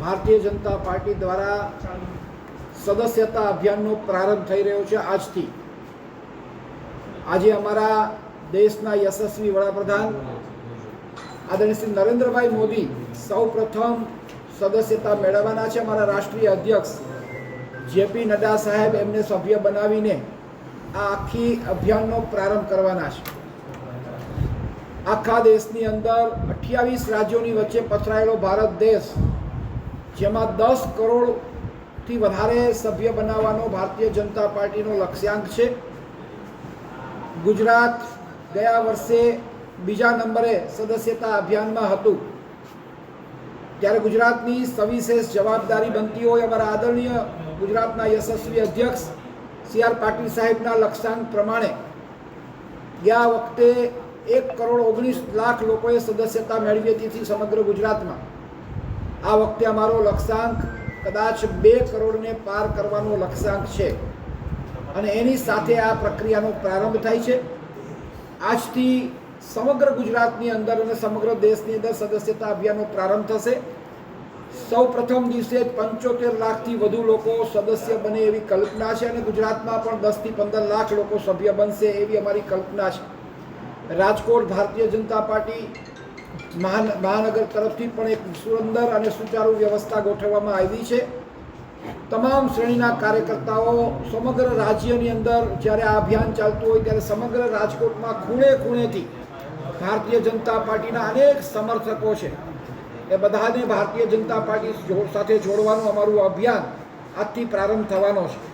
Bharatiya Janata party દ્વારા સદસ્યતા અભિયાનનો પ્રારંભ થઈ રહ્યો છે આજથી. આજે અમારા દેશના યશસ્વી વડાપ્રધાન આદરણીય શ્રી નરેન્દ્રભાઈ મોદી સૌ પ્રથમ સદસ્યતા મેળવવાના છે. અમારા રાષ્ટ્રીય અધ્યક્ષ જેપી નડ્ડા સાહેબ એમને સભ્ય બનાવીને આ આખી અભિયાનનો પ્રારંભ કરવાના છે. આખા દેશની અંદર અઠ્યાવીસ રાજ્યોની વચ્ચે પથરાયેલો ભારત દેશ જેમાં દસ કરોડથી વધારે સભ્ય બનાવવાનો ભારતીય જનતા પાર્ટીનો લક્ષ્યાંક છે. ગુજરાત ગયા વર્ષે બીજા નંબરે સદસ્યતા અભિયાનમાં હતું. ત્યારે ગુજરાતની સવિશેષ જવાબદારી બનતી હોય અમારા આદરણીય ગુજરાતના યશસ્વી અધ્યક્ષ સી આર પાટીલ સાહેબના લક્ષ્યાંક પ્રમાણે ગયા વખતે એક કરોડ ઓગણીસ લાખ લોકોએ સદસ્યતા મેળવી હતી. સમગ્ર ગુજરાતમાં આ વખતે અમારો લક્ષ્યાંક કદાચ બે કરોડને પાર કરવાનો લક્ષ્યાંક છે. અને એની સાથે આ પ્રક્રિયાનો પ્રારંભ થાય છે. આજથી સમગ્ર ગુજરાતની અંદર અને સમગ્ર દેશની અંદર સદસ્યતા અભિયાનનો પ્રારંભ થશે. સૌ પ્રથમ દિવસે પંચોતેર લાખથી વધુ લોકો સદસ્ય બને એવી કલ્પના છે અને ગુજરાતમાં પણ દસથી પંદર લાખ લોકો સભ્ય બનશે એવી અમારી કલ્પના છે. રાજકોટ ભારતીય જનતા પાર્ટી મહાનગર તરફથી પણ એક સુંદર અને સુચારુ વ્યવસ્થા ગોઠવવામાં આવી છે. તમામ શ્રેણીના કાર્યકર્તાઓ સમગ્ર રાજ્યની અંદર જ્યારે આ અભિયાન ચાલતું હોય ત્યારે સમગ્ર રાજકોટમાં ખૂણે ખૂણેથી ભારતીય જનતા પાર્ટીના અનેક સમર્થકો છે. એ બધાને ભારતીય જનતા પાર્ટી સાથે જોડવાનું અમારું અભિયાન આજથી પ્રારંભ થવાનો છે.